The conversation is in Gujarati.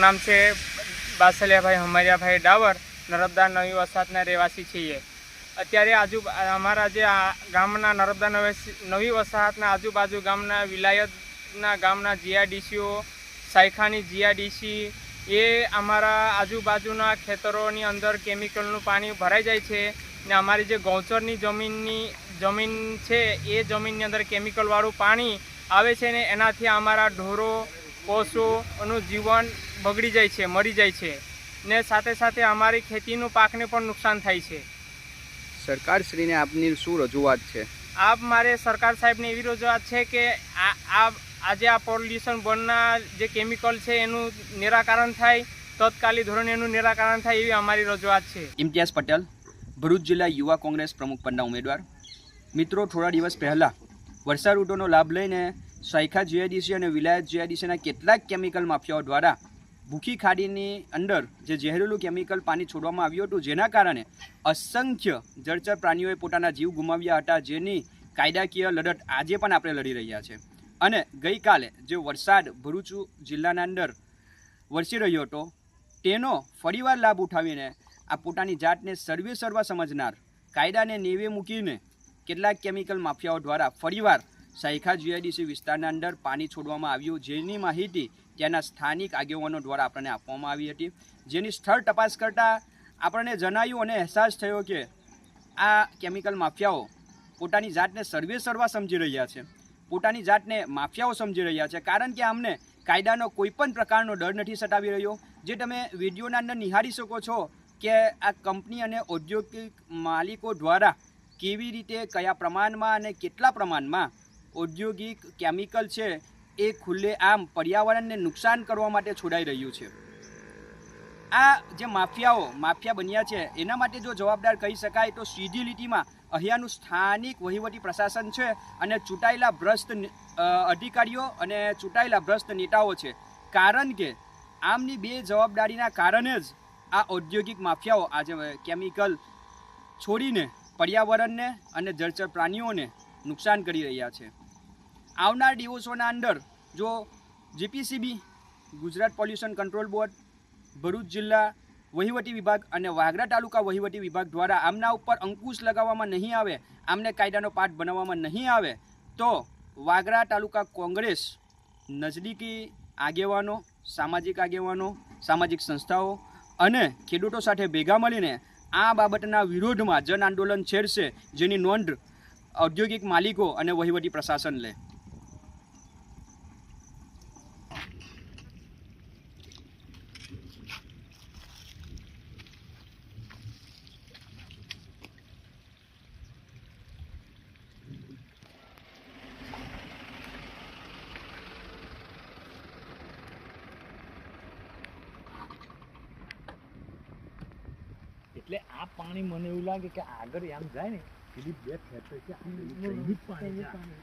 નામ છે બાસલિયાભાઈ હમરિયાભાઈ ડાવર, નર્મદા નવી વસાહતના રહેવાસી છીએ. અત્યારે આજુ અમારા જે ગામના નર્મદા નવી વસાહતના આજુબાજુ ગામના વિલાયતના ગામના જીઆઈડીસીઓ સાયખાની જીઆઈડીસી એ અમારા આજુબાજુના ખેતરોની અંદર કેમિકલનું પાણી ભરાઈ જાય છે ને અમારી જે ગૌચરની જમીનની જમીન છે એ જમીનની અંદર કેમિકલવાળું પાણી આવે છે ને એનાથી અમારા ઢોરો પશુઓનું જીવન બગડી જાય છે મરી જાય છે ને સાથે સાથે અમારી ખેતીનું પાકને પણ નુકસાન થાય છે. સરકારશ્રીને આપની શું રજૂઆત છે? આપ મારે સરકાર સાહેબને એવી રજૂઆત છે કે આ આ આજે આ પોલ્યુશન બનના જે કેમિકલ છે એનું નિરાકરણ થાય તત્કાલી ધોરણે એનું નિરાકરણ થાય એવી અમારી રજૂઆત છે. ઇમ્તિયાઝ પટેલ ભરૂચ જિલ્લા યુવા કોંગ્રેસ પ્રમુખ પદના ઉમેદવાર. મિત્રો થોડા દિવસ પહેલાં વર્ષા ઋતુનો લાભ લઈને સાયખા જીઆઈડીસી અને વિલાયત જીઆઈડીસીના કેટલાક કેમિકલ માફિયાઓ દ્વારા ભૂખી ખાડીની અંદર જે ઝેરેલું કેમિકલ પાણી છોડવામાં આવ્યું હતું, જેના કારણે અસંખ્ય જળચર પ્રાણીઓએ પોતાના જીવ ગુમાવ્યા હતા, જેની કાયદાકીય લડત આજે પણ આપણે લડી રહ્યા છે. અને ગઈકાલે જે વરસાદ ભરૂચ જિલ્લાના અંદર વરસી રહ્યો હતો, તેનો ફરીવાર લાભ ઉઠાવીને આ પોતાની જાતને સર્વે સર્વ સમજનાર, કાયદાને નેવે મૂકીને કેટલાક કેમિકલ માફિયાઓ દ્વારા ફરીવાર સાયખા જીઆઈડીસી વિસ્તારના અંદર પાણી છોડવામાં આવ્યું. જેની માહિતી ત્યાંના સ્થાનિક આગેવાનો દ્વારા આપણને આપવામાં આવી હતી. જેની સ્થળ તપાસ કરતાં આપણને જણાયું અને અહેસાસ થયો કે આ કેમિકલ માફિયાઓ પોતાની જાતને સર્વે સર્વા સમજી રહ્યા છે. પોતાની જાતને માફિયાઓ સમજી રહ્યા છે. કારણ કે આમને કાયદાનો કોઈ પણ પ્રકારનો ડર નથી સતાવી રહ્યો. જે તમે વિડીયોના અંદર નિહાળી શકો છો કે આ કંપની અને ઔદ્યોગિક માલિકો દ્વારા કેવી રીતે, કયા પ્રમાણમાં અને કેટલા પ્રમાણમાં ઔદ્યોગિક કેમિકલ છે, એ ખુલ્લે આમ પર્યાવરણને નુકસાન કરવા માટે છોડાઈ રહ્યું છે. આ જે માફિયાઓ, માફિયા બન્યા છે, એના માટે જો જવાબદાર કહી શકાય તો સીધી લીટીમાં અહીંયાનું સ્થાનિક વહીવટી પ્રશાસન છે અને ચૂંટાયેલા ભ્રષ્ટ અધિકારીઓ અને ચૂંટાયેલા ભ્રષ્ટ નેતાઓ છે. કારણ કે આમની બે જવાબદારીના કારણે જ આ ઔદ્યોગિક માફિયાઓ આજે કેમિકલ છોડીને પર્યાવરણને અને જળચર પ્રાણીઓને નુકસાન કરી રહ્યા છે. આવનાર દિવસોના અંદર જો GPCB, Gujarat pollution control board, Bharuch જિલ્લા વહીવટી વિભાગ અને વાગરા તાલુકા વહીવટી વિભાગ દ્વારા આમના ઉપર અંકુશ લગાવવામાં નહીં આવે, આમને કાયદાનો પાઠ બનાવવામાં નહીં આવે, તો વાગરા તાલુકા કોંગ્રેસ નજદીકી આગેવાનો, સામાજિક આગેવાનો, સામાજિક સંસ્થાઓ અને ખેડૂતો સાથે ભેગા મળીને આ બાબતના વિરોધમાં જન આંદોલન છેડશે, જેની નોંધ ઔદ્યોગિક માલિકો અને વહીવટી પ્રશાસન લે. એટલે આ પાણી મને એવું લાગે કે આગળ આમ જાય ને પેલી બે ફેક્ટરી છે પાણી.